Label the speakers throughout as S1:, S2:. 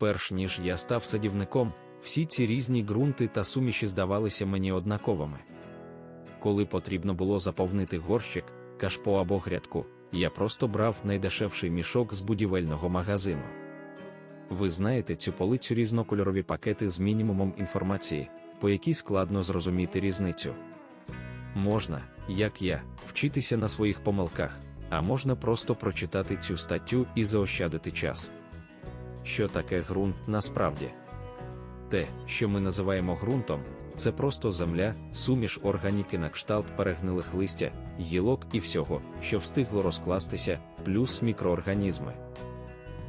S1: Перш ніж я став садівником, всі ці різні ґрунти та суміші здавалися мені однаковими. Коли потрібно було заповнити горщик, кашпо або грядку, я просто брав найдешевший мішок з будівельного магазину. Ви знаєте цю полицю різнокольорові пакети з мінімумом інформації, по якій складно зрозуміти різницю. Можна, як я, вчитися на своїх помилках, а можна просто прочитати цю статтю і заощадити час. Що таке ґрунт насправді? Те, що ми називаємо ґрунтом, це просто земля, суміш органіки на кшталт перегнилих листя, гілок і всього, що встигло розкластися, плюс мікроорганізми.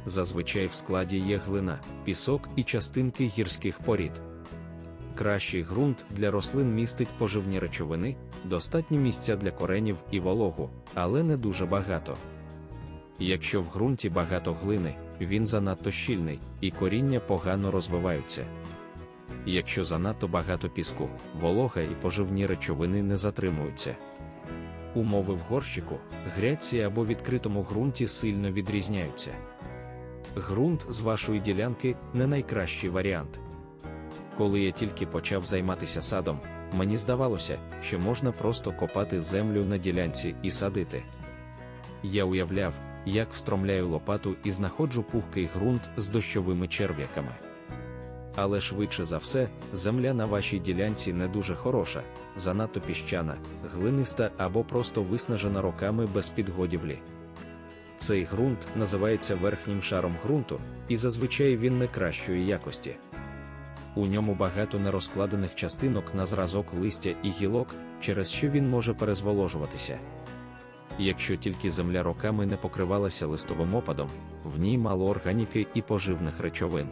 S1: Зазвичай в складі є глина, пісок і частинки гірських порід. Кращий ґрунт для рослин містить поживні речовини, достатні місця для коренів і вологу, але не дуже багато. Якщо в ґрунті багато глини, він занадто щільний, і коріння погано розвиваються. Якщо занадто багато піску, волога і поживні речовини не затримуються. Умови в горщику, грядці або відкритому ґрунті сильно відрізняються. Ґрунт з вашої ділянки не найкращий варіант. Коли я тільки почав займатися садом, мені здавалося, що можна просто копати землю на ділянці і садити. Я уявляв, як встромляю лопату і знаходжу пухкий ґрунт з дощовими черв'яками. Але швидше за все, земля на вашій ділянці не дуже хороша, занадто піщана, глиниста або просто виснажена роками без підгодівлі. Цей ґрунт називається верхнім шаром ґрунту, і зазвичай він не кращої якості. У ньому багато нерозкладених частинок на зразок листя і гілок, через що він може перезволожуватися. Якщо тільки земля роками не покривалася листовим опадом, в ній мало органіки і поживних речовин.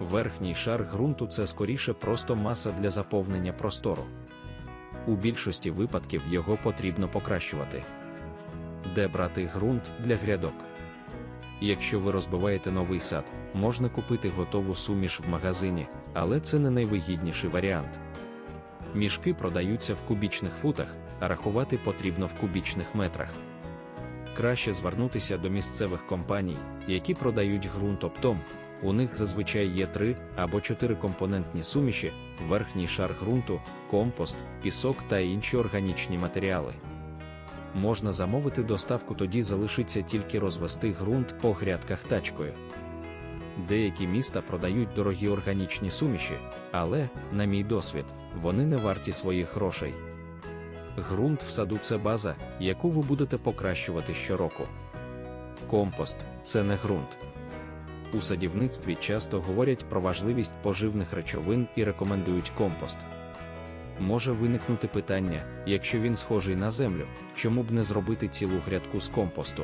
S1: Верхній шар ґрунту це скоріше просто маса для заповнення простору. У більшості випадків його потрібно покращувати. Де брати ґрунт для грядок? Якщо ви розбиваєте новий сад, можна купити готову суміш в магазині, але це не найвигідніший варіант. Мішки продаються в кубічних футах, а рахувати потрібно в кубічних метрах. Краще звернутися до місцевих компаній, які продають ґрунт оптом. У них зазвичай є три або чотири компонентні суміші, верхній шар ґрунту, компост, пісок та інші органічні матеріали. Можна замовити доставку, тоді залишиться тільки розвести ґрунт по грядках тачкою. Деякі міста продають дорогі органічні суміші, але, на мій досвід, вони не варті своїх грошей. Ґрунт в саду це база, яку ви будете покращувати щороку. Компост це не ґрунт. У садівництві часто говорять про важливість поживних речовин і рекомендують компост. Може виникнути питання, якщо він схожий на землю, чому б не зробити цілу грядку з компосту?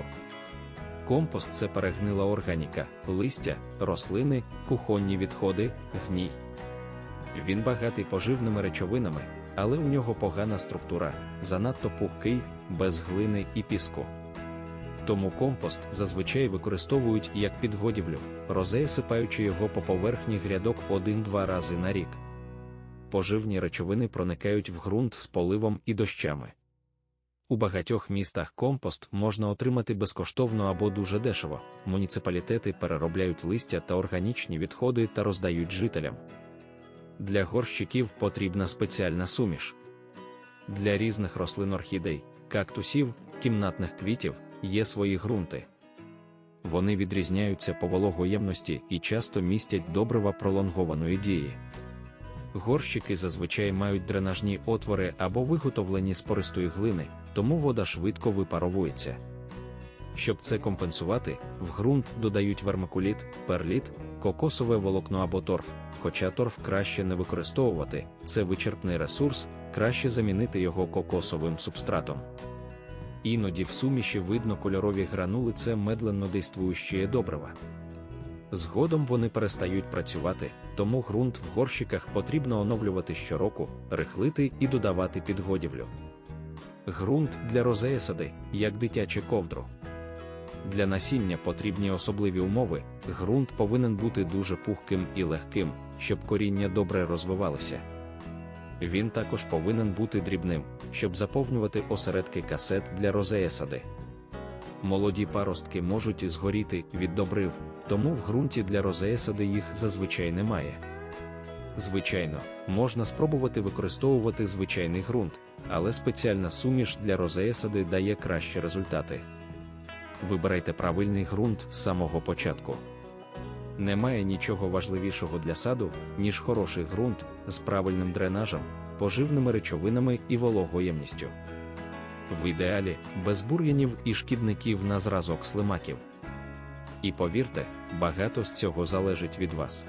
S1: Компост це перегнила органіка, листя, рослини, кухонні відходи, гній. Він багатий поживними речовинами, але у нього погана структура, занадто пухкий, без глини і піску. Тому компост зазвичай використовують як підгодівлю, розесипаючи його по поверхні грядок один-два рази на рік. Поживні речовини проникають в ґрунт з поливом і дощами. У багатьох містах компост можна отримати безкоштовно або дуже дешево. Муніципалітети переробляють листя та органічні відходи та роздають жителям. Для горщиків потрібна спеціальна суміш. Для різних рослин орхідей, кактусів, кімнатних квітів є свої ґрунти. Вони відрізняються по вологоємності і часто містять добрива пролонгованої дії. Горщики зазвичай мають дренажні отвори або виготовлені з пористої глини, тому вода швидко випаровується. Щоб це компенсувати, в ґрунт додають вермикуліт, перліт, кокосове волокно або торф, хоча торф краще не використовувати, це вичерпний ресурс, краще замінити його кокосовим субстратом. Іноді в суміші видно кольорові гранули це медленно действуючі добрива. Згодом вони перестають працювати, тому ґрунт в горщиках потрібно оновлювати щороку, рихлити і додавати підгодівлю. Ґрунт для розеясади, як дитяче ковдру. Для насіння потрібні особливі умови, ґрунт повинен бути дуже пухким і легким, щоб коріння добре розвивалося. Він також повинен бути дрібним, щоб заповнювати осередки касет для розеясади. Молоді паростки можуть згоріти від добрив, тому в ґрунті для розеясади їх зазвичай немає. Звичайно, можна спробувати використовувати звичайний ґрунт, але спеціальна суміш для розеясади дає кращі результати. Вибирайте правильний ґрунт з самого початку. Немає нічого важливішого для саду, ніж хороший ґрунт з правильним дренажем, поживними речовинами і вологоємністю. В ідеалі без бур'янів і шкідників на зразок слимаків. І повірте, багато з цього залежить від вас.